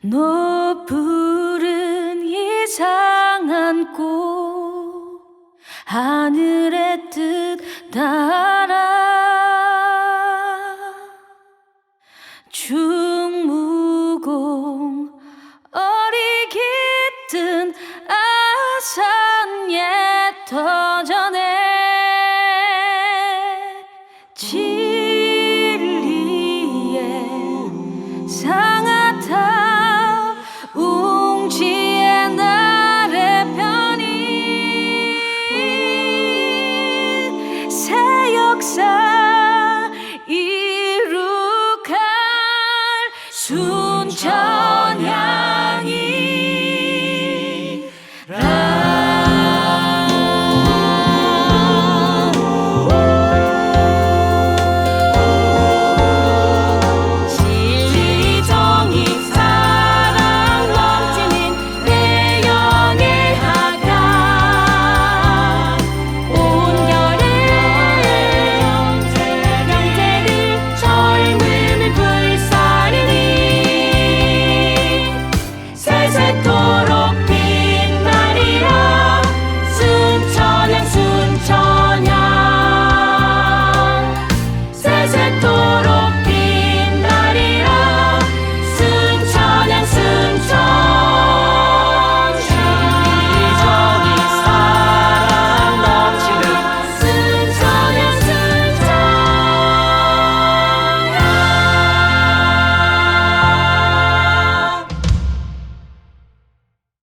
높은 이상한 꽃 하늘의 뜻 따라 충무공 어리 깃든 아산에 터져내 진 순천